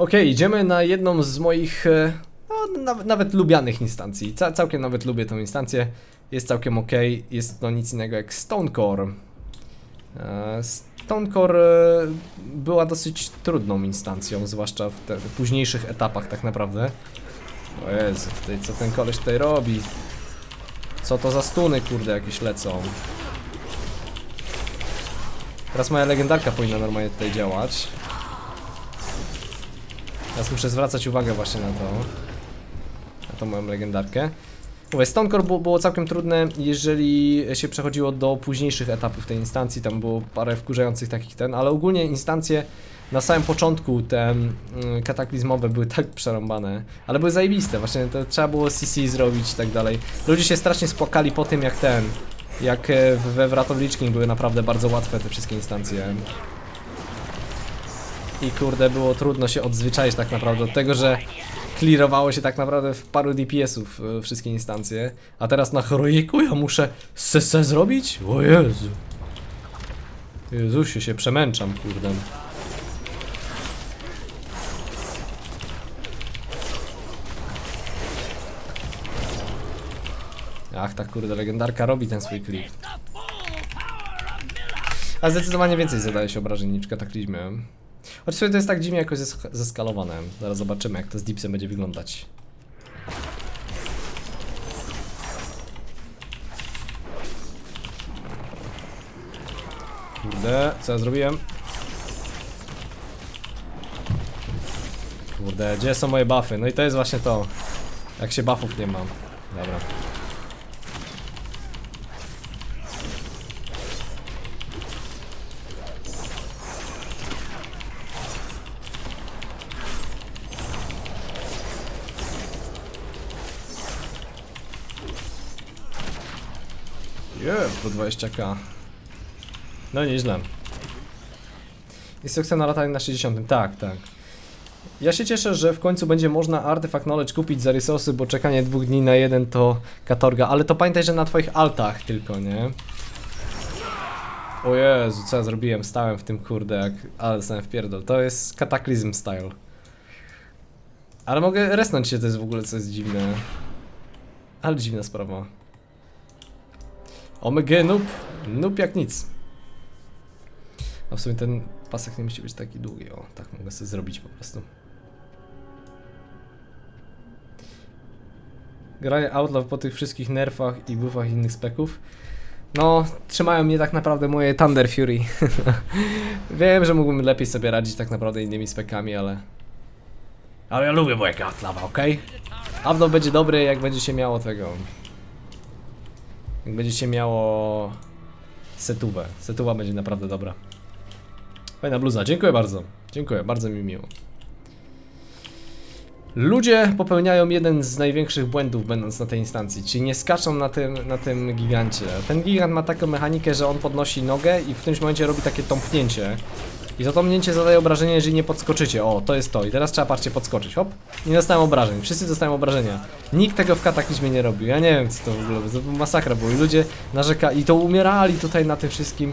Okej, idziemy na jedną z moich e, no, nawet, lubianych instancji. Ca całkiem nawet lubię tą instancję. Jest całkiem ok. Jest to nic innego jak Stonecore. E, Stonecore e, była dosyć trudną instancją, zwłaszcza w te w późniejszych etapach tak naprawdę. O Jezu, tutaj, co ten koleś tutaj robi? Co to za stuny, kurde, jakieś lecą? Teraz moja legendarka powinna normalnie tutaj działać. Teraz muszę zwracać uwagę właśnie na to. Na tą moją legendarkę. Mówię, Stonecore było, było całkiem trudne, jeżeli się przechodziło do późniejszych etapów tej instancji, tam było parę wkurzających takich ten, ale ogólnie instancje na samym początku te mm, kataklizmowe były tak przerąbane, ale były zajebiste, właśnie to trzeba było CC zrobić i tak dalej. Ludzie się strasznie spłakali po tym jak ten, jak e, we Wratowliczki były naprawdę bardzo łatwe te wszystkie instancje. I kurde, było trudno się odzwyczaić tak naprawdę od tego, że clearowało się tak naprawdę w paru DPS-ów e, wszystkie instancje. A teraz na heroiku ja muszę sese zrobić? O Jezu. Jezusie, się przemęczam, kurde. Ach, ta kurde, legendarka robi ten swój klip. A zdecydowanie więcej zadaje się obrażeń niż kataklizmie. Choć to jest tak dziwnie jakoś zesk- zeskalowane. Zaraz zobaczymy jak to z Dipsem będzie wyglądać. Kurde, co ja zrobiłem? Kurde, gdzie są moje buffy? No i to jest właśnie to. Jak się buffów nie mam. Dobra. Po 20k. No nieźle. Instrukcja na latanie na 60. Tak, tak. Ja się cieszę, że w końcu będzie można artefakt knowledge kupić za resursy, bo czekanie dwóch dni na jeden to katorga, ale to pamiętaj, że na twoich altach tylko, nie? O Jezu, co ja zrobiłem? Stałem w tym kurde jak... Ale dostałem w pierdol. To jest kataklizm style. Ale mogę resnąć się, to jest w ogóle co jest dziwne. Ale dziwna sprawa. Omega noob. Noob jak nic. A w sumie ten pasek nie musi być taki długi. O, tak mogę sobie zrobić po prostu. Granie Outlaw po tych wszystkich nerfach i buffach i innych speków. No, trzymają mnie tak naprawdę moje Thunder Fury. Wiem, że mógłbym lepiej sobie radzić tak naprawdę innymi spekami, ale... Ale ja lubię moje Outlawa, okej? Outlaw będzie dobry, jak będzie się miało tego... Jak będzie się miało... Setówę. Setuwa będzie naprawdę dobra. Fajna bluza, dziękuję bardzo. Dziękuję, bardzo mi miło. Ludzie popełniają jeden z największych błędów będąc na tej instancji, czyli nie skaczą na tym, na tym gigancie. Ten gigant ma taką mechanikę, że on podnosi nogę i w którymś momencie robi takie tąpnięcie. I to tąpnięcie zadaje obrażenie, jeżeli nie podskoczycie. O, to jest to. I teraz trzeba parcie podskoczyć. Hop. Nie dostałem obrażeń. Wszyscy dostają obrażenia. Nikt tego w kataklizmie nie robił. Ja nie wiem, co to w ogóle. To masakra było. I ludzie narzeka i to umierali tutaj na tym wszystkim.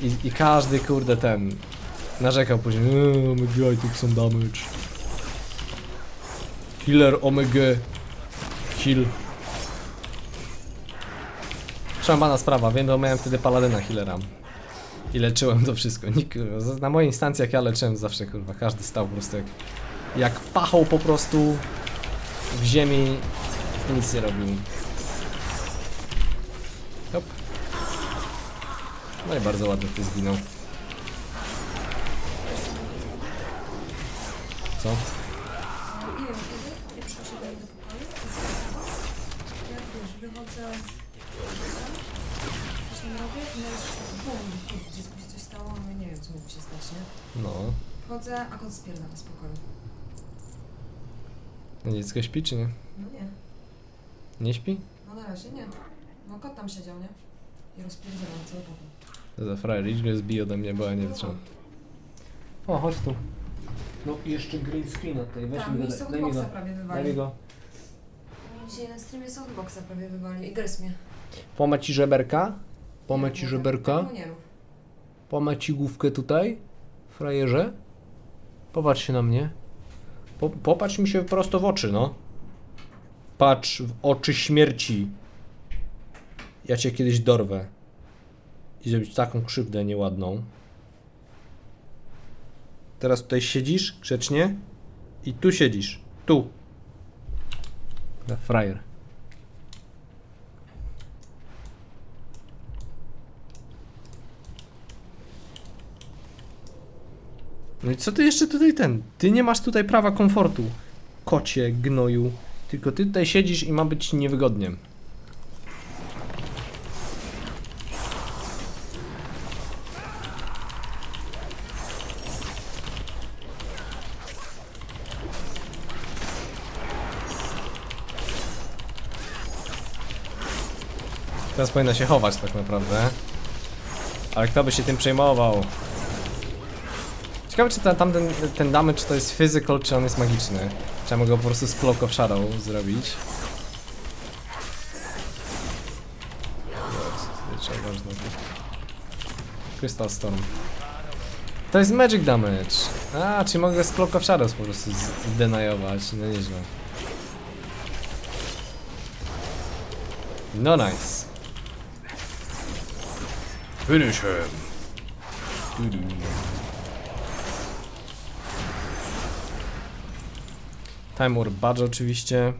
I, i każdy, kurde, ten narzekał później. Eee, omega, I took some damage. Killer omega. Kill. Szambana sprawa, wiem, bo miałem wtedy paladyna healera. I leczyłem to wszystko. Nikt, na mojej instancji jak ja leczyłem zawsze kurwa, każdy stał po prostu jak, jak pachał po prostu w ziemi i nic nie robił. Hop. No i bardzo ładnie ty zginął. Co? Wychodzę. Robię no już bum, kurde, dziecku się coś stało, no nie wiem co mógł się stać, nie? No. Wchodzę, a kot spierdala z pokoju. Dziecko śpi czy nie? No nie, Nie śpi? no na razie nie. No kot tam siedział, nie? I rozpierdzielał cały pokój. To za frajer, idź go zbij ode mnie, bo ja nie wytrzymam. O, chodź tu. No i jeszcze green screen tutaj, weź Tam mi mi go, daj mi softboxa prawie daj mi wywalił. go. Mi dzisiaj na streamie softboxa prawie wywalił i gryzł mnie. Pomę ci żeberka? Pomę Nie, ci nie, żeberka? tego Pomę ci główkę tutaj? Frajerze? Popatrz się na mnie. Po, popatrz mi się prosto w oczy, no. Patrz w oczy śmierci. Ja cię kiedyś dorwę. I zrobić taką krzywdę nieładną. Teraz tutaj siedzisz grzecznie. I tu siedzisz. Tu. Frajer. No i co ty jeszcze tutaj ten? Ty nie masz tutaj prawa komfortu. Kocie, gnoju. Tylko ty tutaj siedzisz i ma być niewygodnie. Teraz powinna się chować tak naprawdę. Ale kto by się tym przejmował? Ciekawe czy ten, tamten, ten damage to jest physical, czy on jest magiczny. Ja mogę po prostu z Cloak of Shadow zrobić. Trzeba. Crystal Storm. To jest magic damage. A, czy mogę z Cloak of Shadows po prostu zdenajować. No nieźle. No nice. Finish him. Time War Badge oczywiście.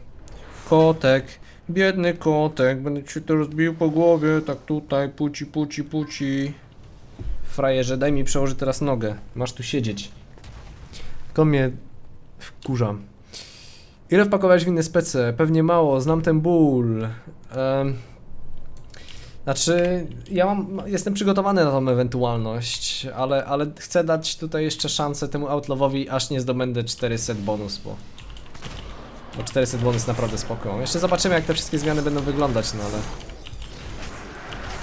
Kotek. Biedny kotek. Będę ci teraz bił po głowie. Tak tutaj. Puci, puci, puci. Frajerze, daj mi przełożyć teraz nogę. Masz tu siedzieć. To mnie wkurza. Ile wpakowałeś w inne spece? Pewnie mało. Znam ten ból. Em, znaczy, ja mam, jestem przygotowany na tą ewentualność, ale, ale chcę dać tutaj jeszcze szansę temu Outlawowi, aż nie zdobędę 400 bonus, bo... Bo 400 bonus naprawdę spoko. Jeszcze zobaczymy, jak te wszystkie zmiany będą wyglądać, no ale...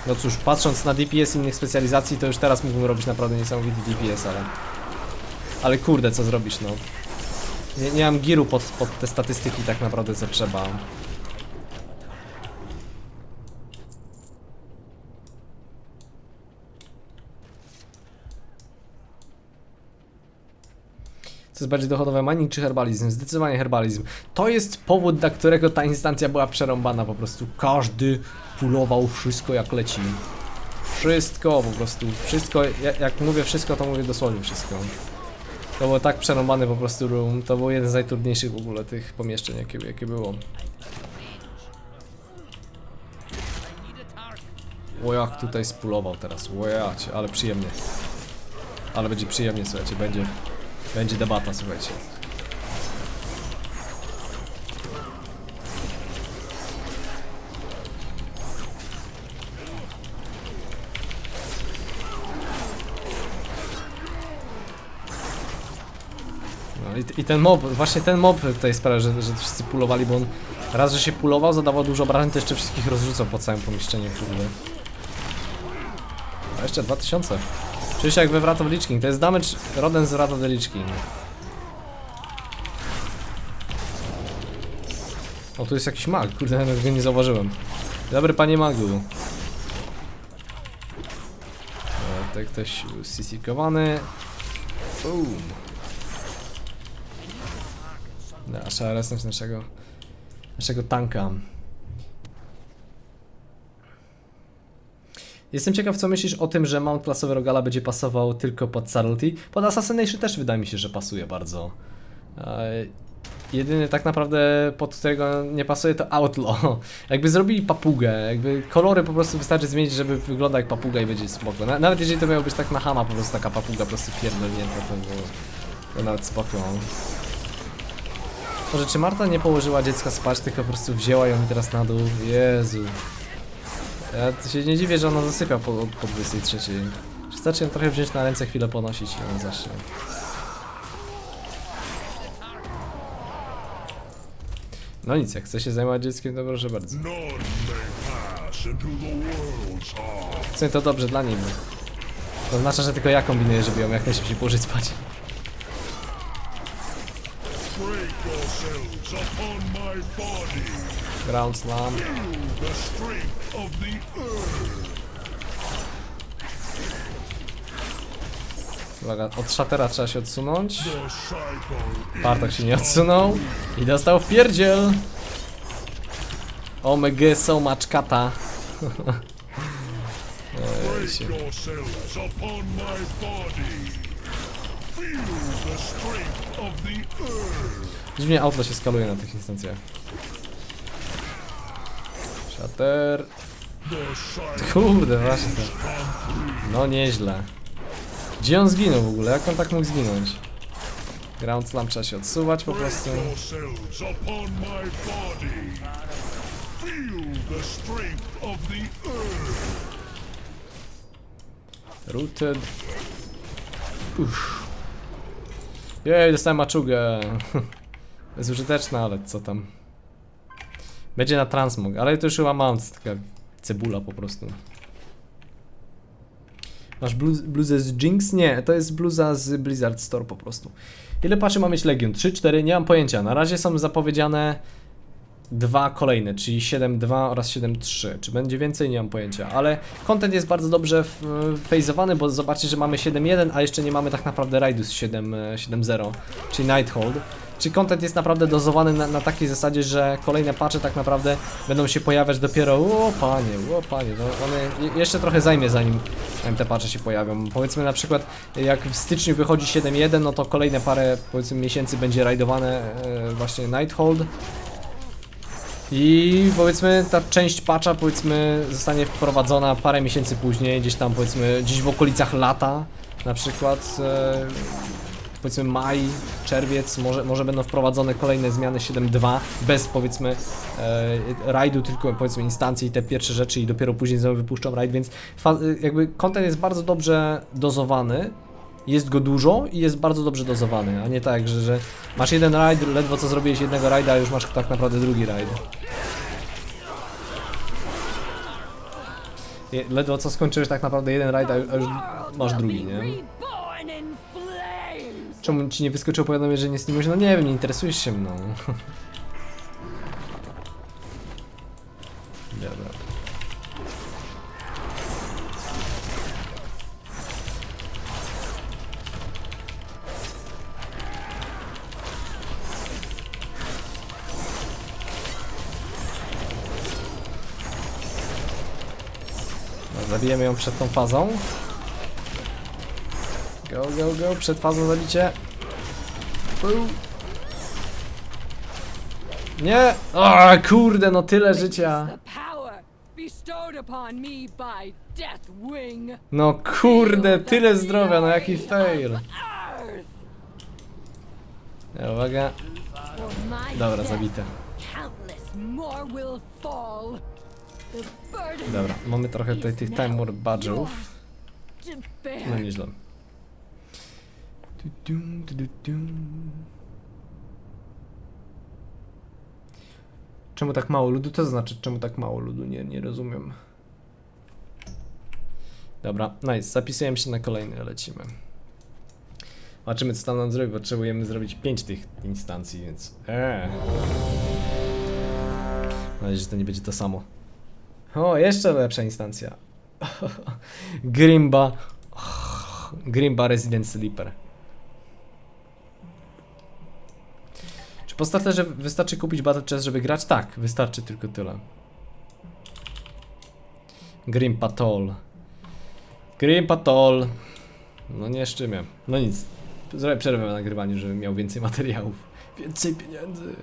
No cóż, patrząc na DPS innych specjalizacji, to już teraz mógłbym robić naprawdę niesamowity DPS, ale... Ale kurde, co zrobisz, no. Nie, nie mam giru pod, pod te statystyki tak naprawdę, co trzeba. Jest bardziej dochodowe, mining czy herbalizm? Zdecydowanie herbalizm. To jest powód, dla którego ta instancja była przerąbana po prostu. Każdy pulował wszystko jak leci. Wszystko po prostu, wszystko, jak, jak mówię wszystko, to mówię dosłownie wszystko. To było tak przerąbane po prostu room, to był jeden z najtrudniejszych w ogóle tych pomieszczeń, jakie, jakie było. O jak tutaj spulował teraz, o ale przyjemnie. Ale będzie przyjemnie, słuchajcie, będzie, będzie debata, słuchajcie. No i, ten mob, właśnie ten mob tutaj sprawia, że, że wszyscy pulowali, bo on raz, że się pulował, zadawał dużo obrażeń, to jeszcze wszystkich rozrzucał po całym pomieszczeniu, kurde. A jeszcze 2000. Czuję się jak we Wrath of Lich King. To jest damage rodem z Wrath of the Lich King. O, tu jest jakiś mag, kurde, nawet go nie zauważyłem. Dobry panie magu. E, tutaj ktoś sisikowany. Boom. Da, trzeba resnąć naszego, naszego tanka. Jestem ciekaw, co myślisz o tym, że mount klasowy Rogala będzie pasował tylko pod Subtlety. Pod Assassination też wydaje mi się, że pasuje bardzo. E, jedyny tak naprawdę, pod którego nie pasuje, to Outlaw. Jakby zrobili papugę, jakby kolory po prostu wystarczy zmienić, żeby wyglądał jak papuga i będzie spoko. Na, nawet jeżeli to miało być tak na Hama, po prostu taka papuga po prostu pierdolnięta, to było to nawet spoko. Może czy Marta nie położyła dziecka spać, tylko po prostu wzięła ją teraz na dół? Jezu. Ja się nie dziwię, że ona zasypia po, po 23. Wystarczy ją trochę wziąć na ręce, chwilę ponosić i ona zacznie. No nic, jak chce się zajmować dzieckiem, to proszę bardzo. Sumie to dobrze dla niej. bo To oznacza, że tylko ja kombinuję, żeby ją jak najszybciej położyć spać. Break yourselves upon my body. Ground slam. Uwaga, od szatera trzeba się odsunąć. Bartok się nie odsunął i dostał w pierdziel. Omega so much kata. Się-. Dziwnie auto się skaluje na tych instancjach. Cycle Kurde, właśnie. No nieźle. Gdzie on zginął w ogóle? Jak on tak mógł zginąć? Ground slam trzeba się odsuwać po prostu. Rooted. Uff. Jej, dostałem maczugę. Bezużyteczna, ale co tam. Będzie na transmog, ale to już chyba mam, taka cebula po prostu. Masz bluz, bluzę z Jinx? Nie, to jest bluza z Blizzard Store po prostu. Ile patrzy ma mieć Legion? 3, 4? Nie mam pojęcia. Na razie są zapowiedziane dwa kolejne, czyli 7.2 oraz 7.3. Czy będzie więcej? Nie mam pojęcia, ale content jest bardzo dobrze fejzowany, bo zobaczcie, że mamy 7.1, a jeszcze nie mamy tak naprawdę rajdu z 7, e, 7.0, czyli Nighthold. Czyli content jest naprawdę dozowany na, na takiej zasadzie, że kolejne patche tak naprawdę będą się pojawiać dopiero, o panie, o panie, to one je- jeszcze trochę zajmie zanim zanim te patche się pojawią. Powiedzmy na przykład, jak w styczniu wychodzi 7.1, no to kolejne parę powiedzmy miesięcy będzie rajdowane e, właśnie Nighthold. I powiedzmy ta część patcha powiedzmy zostanie wprowadzona parę miesięcy później, gdzieś tam powiedzmy gdzieś w okolicach lata na przykład e, powiedzmy maj, czerwiec, może, może będą wprowadzone kolejne zmiany 7.2 bez powiedzmy e, rajdu, tylko powiedzmy instancji i te pierwsze rzeczy i dopiero później znowu wypuszczą rajd, więc fa- jakby content jest bardzo dobrze dozowany, jest go dużo i jest bardzo dobrze dozowany, a nie tak, że, że masz jeden rajd, ledwo co zrobiłeś jednego rajda, a już masz tak naprawdę drugi rajd. Ledwo co skończyłeś tak naprawdę jeden rajd, a już masz drugi, nie? Czemu ci nie wyskoczyło powiadomienie, że nie streamujesz? No nie wiem, nie interesujesz się mną. Dobra. Zabijemy ją przed tą fazą. Go, go, go, przed fazą zabicie. Nie! O, kurde, no tyle życia. No kurde, tyle zdrowia, no jaki fail. Nie, uwaga. Dobra, zabite. Dobra, mamy trochę tutaj tych time warp badge'ów. No nieźle. Czemu tak mało ludu? To znaczy, czemu tak mało ludu? Nie, nie rozumiem. Dobra, nice. Zapisujemy się na kolejny, lecimy. Zobaczymy, co tam nam zrobi. Potrzebujemy zrobić 5 tych instancji, więc. Eee. Mam nadzieję, że to nie będzie to samo. O, jeszcze lepsza instancja. Grimba. Grimba Resident Sleeper. Po starterze wystarczy kupić Battle Chest, żeby grać? Tak, wystarczy tylko tyle. Grim Patrol. Grim Patrol. No nie szczymię. No nic. Zrobię przerwę w nagrywaniu, żebym miał więcej materiałów. Więcej pieniędzy.